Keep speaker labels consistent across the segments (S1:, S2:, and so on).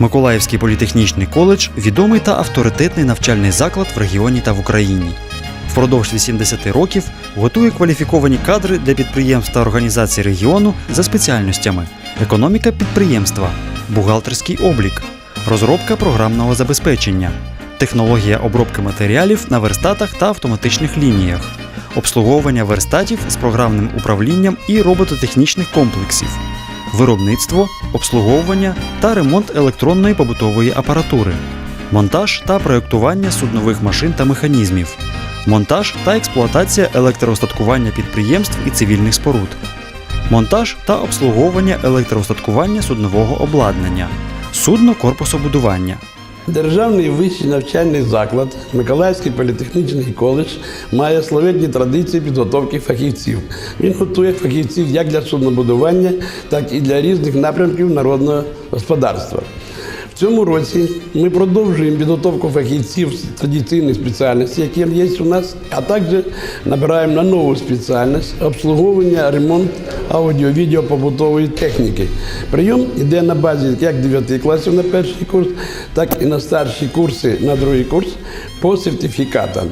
S1: Миколаївський політехнічний коледж відомий та авторитетний навчальний заклад в регіоні та в Україні. Впродовж 80 років готує кваліфіковані кадри для підприємств та організацій регіону за спеціальностями: економіка підприємства, бухгалтерський облік, розробка програмного забезпечення, технологія обробки матеріалів на верстатах та автоматичних лініях, обслуговування верстатів з програмним управлінням і робототехнічних комплексів, виробництво, обслуговування та ремонт електронної побутової апаратури, монтаж та проєктування суднових машин та механізмів, монтаж та експлуатація електроостаткування підприємств і цивільних споруд, монтаж та обслуговування електроостаткування суднового обладнання, судно корпусобудування.
S2: Державний вищий навчальний заклад Миколаївський політехнічний коледж має славетні традиції підготовки фахівців. Він готує фахівців як для суднобудування, так і для різних напрямків народного господарства. Цьому році ми продовжуємо підготовку фахівців з традиційних спеціальностей, які є у нас, а також набираємо на нову спеціальність обслуговування, ремонт аудіо-відео побутової техніки. Прийом йде на базі як 9 класів на перший курс, так і на старші курси на другий курс по сертифікатам.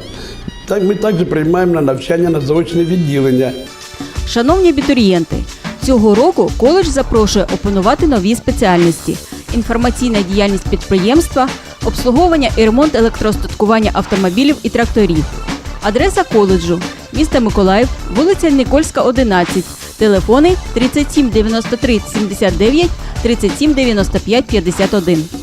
S2: Так, ми також приймаємо на навчання на заочне відділення.
S3: Шановні абітурієнти, цього року коледж запрошує опанувати нові спеціальності: інформаційна діяльність підприємства, обслуговування і ремонт електроостаткування автомобілів і тракторів. Адреса коледжу місто Миколаїв, вулиця Нікольська, 11. Телефони 37 93 79 37 95 51.